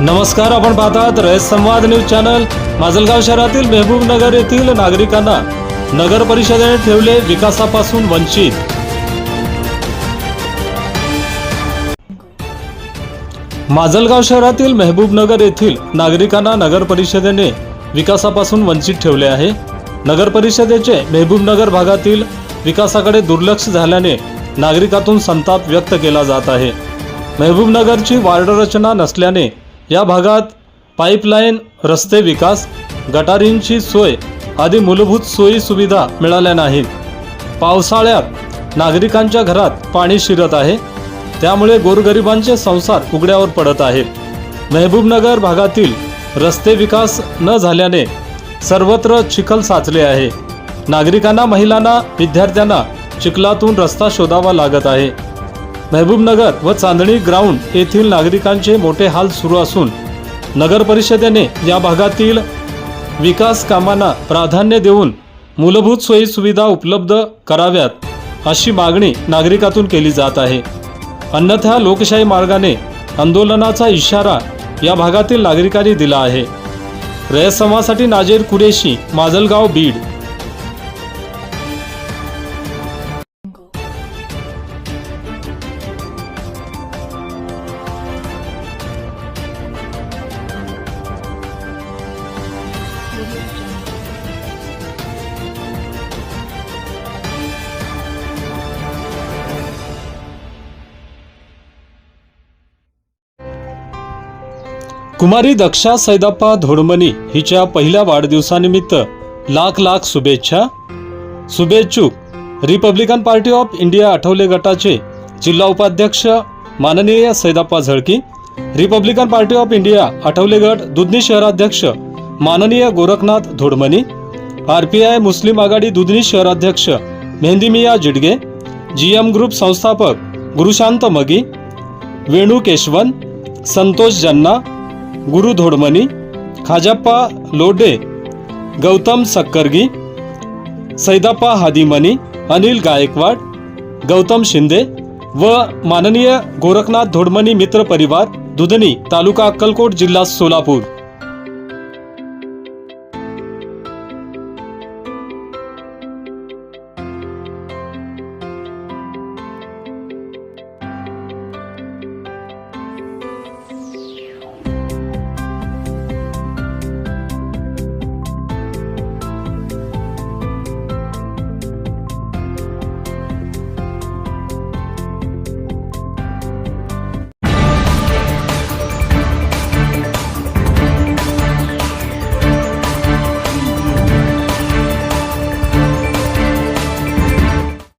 नमस्कार आपण पाहतात रयत संवाद न्यूज चॅनल. माजलगाव शहरातील मेहबूबनगर येथील नागरिकांना नगर परिषदेने ठेवले विकासापासून वंचित. माजलगाव शहरातील मेहबूबनगर येथील नागरिकांना नगर परिषदेने विकासापासून वंचित ठेवले आहे. नगर परिषदेचे मेहबूबनगर भागातील विकासाकडे दुर्लक्ष झाल्याने नागरिकातून संताप व्यक्त केला जात आहे. मेहबूबनगरची वार्ड रचना नसल्याने या भागात पाईपलाईन रस्ते विकास गटारींची सोय आदी मूलभूत सोयी सुविधा मिळाल्या नाहीत. पावसाळ्यात नागरिकांच्या घरात पाणी शिरत आहे. त्यामुळे गोरगरिबांचे संसार उघड्यावर पडत आहेत मेहबूबनगर भागातील रस्ते विकास न झाल्याने सर्वत्र चिखल साचले आहे. नागरिकांना महिलांना विद्यार्थ्यांना चिखलातून रस्ता शोधावा लागत आहे. महबूबनगर व चांदणी ग्राउंड येथील नागरिकांचे मोठे हाल सुरू असून नगर परिषदेने या भागातील विकास कामांना प्राधान्य देऊन मूलभूत सोयी सुविधा उपलब्ध कराव्यात अशी मागणी नागरिकातून केली जात आहे. अन्यथा लोकशाही मार्गाने आंदोलनाचा इशारा या भागातील नागरिकांनी दिला आहे. रयत समाजासाठी नाजेर कुरेशी माजलगाव बीड. कुमारी दक्षा सैदाप्पा धोडमनी हिच्या पहिल्या वाढदिवसानिमित्त लाख लाख शुभेच्छा. शुभेच्छुक. Republican Party of India Athawale गटाचे जिल्हा उपाध्यक्ष माननीय Saidappa Zalki Republican Party of India Athawale गट दुधनी शहराध्यक्ष माननीय Gorakhnath Dhodmani R P I मुस्लिम आघाडी दुधनी शहराध्यक्ष मेहंदीमिया जिडगे जी एम ग्रुप संस्थापक गुरुशांत मगी वेणू केशवन संतोष जन्ना गुरु धोडमनी खाजाप्पा लोडे गौतम सक्करगी सैदाप्पा हादिमनी अनिल गायकवाड गौतम शिंदे व माननीय गोरखनाथ धोडमनी मित्र परिवार दुधनी तालुका अक्कलकोट जिल्हा सोलापूर